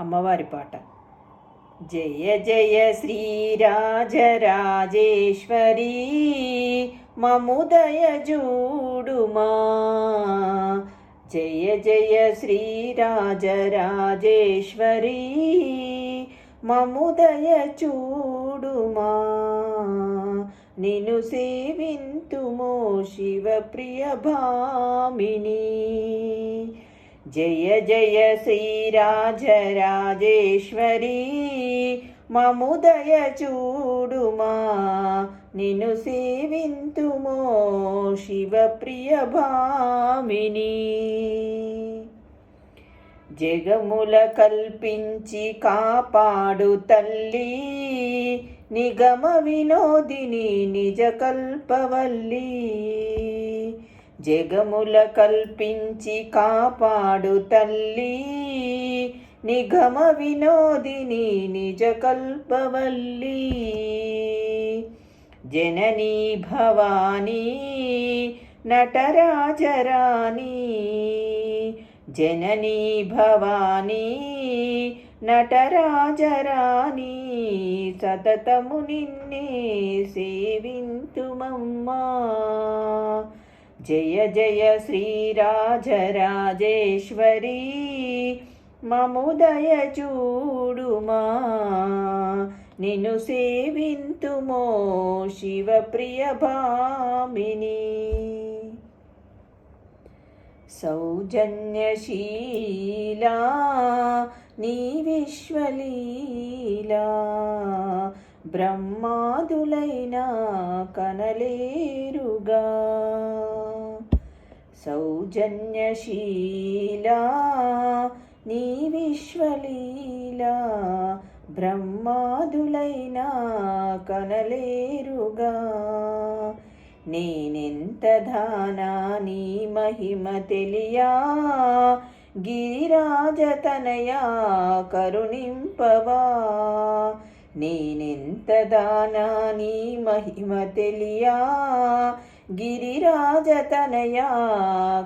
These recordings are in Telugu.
అమ్మవారి పాట. జయ జయ శ్రీరాజరాజేశ్వరీ మముదయ జూడుమా జయ జయ శ్రీరాజరాజేశ్వరీ మముదయ చూడుమా నిను సేవింతుమో శివ ప్రియ భామిని. జయ జయ శ్రీరాజరాజేశ్వరీ మముదయ చూడుమా నిన్ను సేవింతుమో శివప్రియ భామిని. జగముల కల్పించి కాపాడు తల్లి నిగమ వినోదిని నిజ కల్పవల్లి. జగముల కల్పించి కాపాడు తల్లి. నిగమ వినోదిని నిజ కల్పవల్లి. జననీ భవానీ నటరాజరాణి జననీ భవానీ నటరాజరాణి సతతము నిన్నే సేవింతుమమ్మా. జయ జయ శ్రీరాజరాజేశ్వరీ మముదయ చూడుమా నిన్ను సేవింతుమో శివ ప్రియ భామిని. సౌజన్యశీలా నీ విశ్వలీలా. బ్రహ్మాదులైన కనలేరుగా. సౌజన్యశీలా నీ విశ్వలీలా బ్రహ్మాదులైనా కనలేరుగా. నేనెంత దానా నీ మహిమ తెలియా? గిరిరాజతనయా కరుణింపవా? నేనెంత దానా నీ మహిమ తెలియా? గిరిరాజతనయా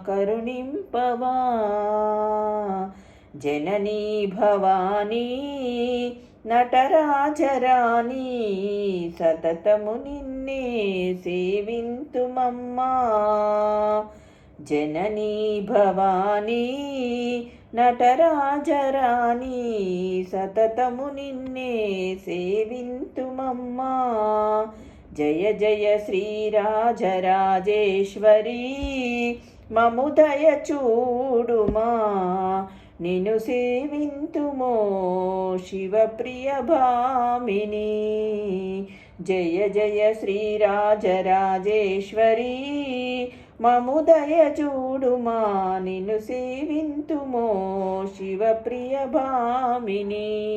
కరుణింపవా. జననీ భవానీ నటరాజరాణి సతతము నిన్నే సేవింతుమమ్మా. జననీ భవానీ నటరాజరాణి సతతము నిన్నే సేవింతుమమ్మా. జయ జయ శ్రీరాజరాజేశ్వరీ మముదయ చూడుమా. నిను సేవింతుమో శివప్రియ భామిని. జయ జయ శ్రీరాజరాజేశ్వరీ మముదయ చూడుమా. నిను సేవింతుమో శివప్రియ భామిని.